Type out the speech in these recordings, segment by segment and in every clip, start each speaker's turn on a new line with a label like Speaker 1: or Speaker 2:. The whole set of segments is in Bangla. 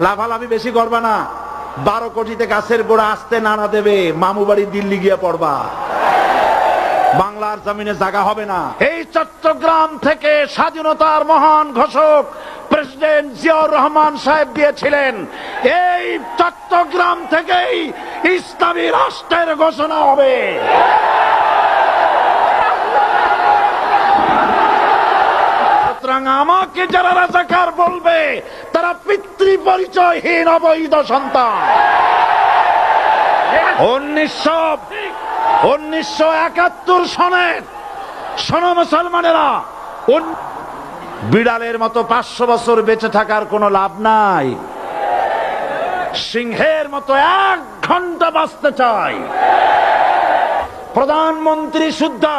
Speaker 1: লাফালাফি বেশি করবা না। বারো কোটিতে গাছের গোড়া আসতে নানা দেবে, মামু বাড়ি দিল্লি গিয়ে পড়বা। বাংলার জমিনে জায়গা হবে না। এই চট্টগ্রাম থেকে স্বাধীনতার মহান ঘোষক প্রেসিডেন্ট জিয়াউর রহমান সাহেব দিয়েছিলেন। এই চট্টগ্রাম থেকেই ইসলামী রাষ্ট্রের ঘোষণা হবে। সুতরাং আমাকে যারা রাজাকার বলবে তারা পিতৃ পরিচয়হীন অবৈধ সন্তান। উনিশশো উনিশশো একাত্তর সনের সন মুসলমানেরা বিড়ালের মতো পাঁচশো বছর বেঁচে থাকার কোনো লাভ নাই। সিংহের মতো এক ঘণ্টা বাঁচতে চাই। প্রধানমন্ত্রী সুদ্ধা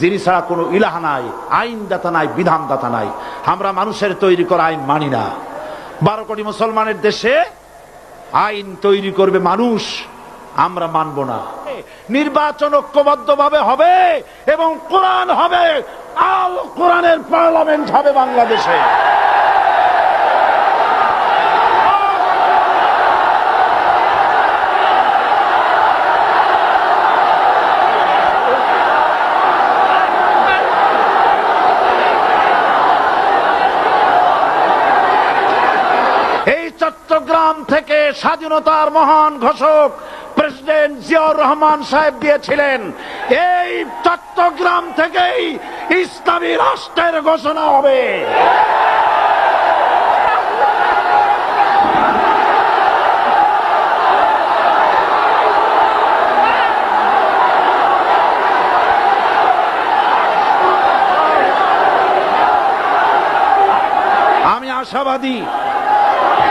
Speaker 1: যিনি ছাড়া কোনো ইলাহা নাই, আইনদাতা নাই, বিধানদাতা নাই। আমরা মানুষের তৈরি করা আইন মানি না। বারো কোটি মুসলমানের দেশে আইন তৈরি করবে মানুষ, আমরা মানব না। নির্বাচন ঐক্যবদ্ধ ভাবে হবে এবং কোরআন হবে। আল কোরআনের পার্লামেন্ট হবে বাংলাদেশে এই চট্টগ্রাম থেকে স্বাধীনতার মহান ঘোষক প্রেসিডেন্ট জিয়াউর রহমান সাহেব দিয়েছিলেন এই চট্টগ্রাম থেকেই ইসলামী রাষ্ট্রের ঘোষণা হবে। আমি আশাবাদী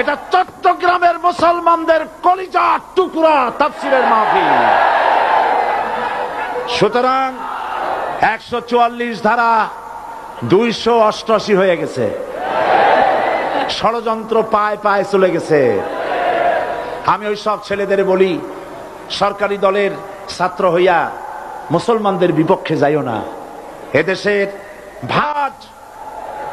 Speaker 1: এটা চট্টগ্রামের মুসলমানদের কলিজা টুকরা তাফসিরের মাহফিল। সুতরাং একশো চুয়াল্লিশ ধারা দুইশো অষ্টআশি হয়ে গেছে। ষড়যন্ত্র পায় পায় চলে গেছে। আমি ওই সব ছেলেদের বলি, সরকারি দলের ছাত্র হইয়া মুসলমানদের বিপক্ষে যাইও না। এদেশের ভাট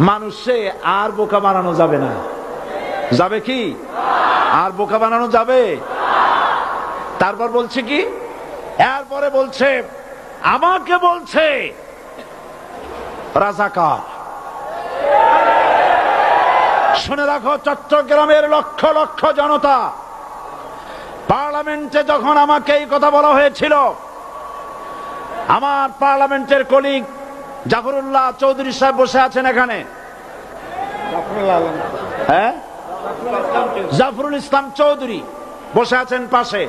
Speaker 1: মানুষে আর বোকা বানানো যাবে না। যাবে কি? আর বোকা বানানো যাবে? তারপর বলছে কি? এরপরে বলছে, আমাকে বলছে, রাজাকার। শুনে রাখো, চট্টগ্রামের লক্ষ লক্ষ জনতা, পার্লামেন্টে যখন আমাকে এই কথা বলা হয়েছিল, আমার পার্লামেন্টের কলিগ জাফরুল্লাহ চৌধুরী সাহেব বসে আছেন এখানে। হ্যাঁ? জাফরুল ইসলাম চৌধুরী বসে আছেন পাশে।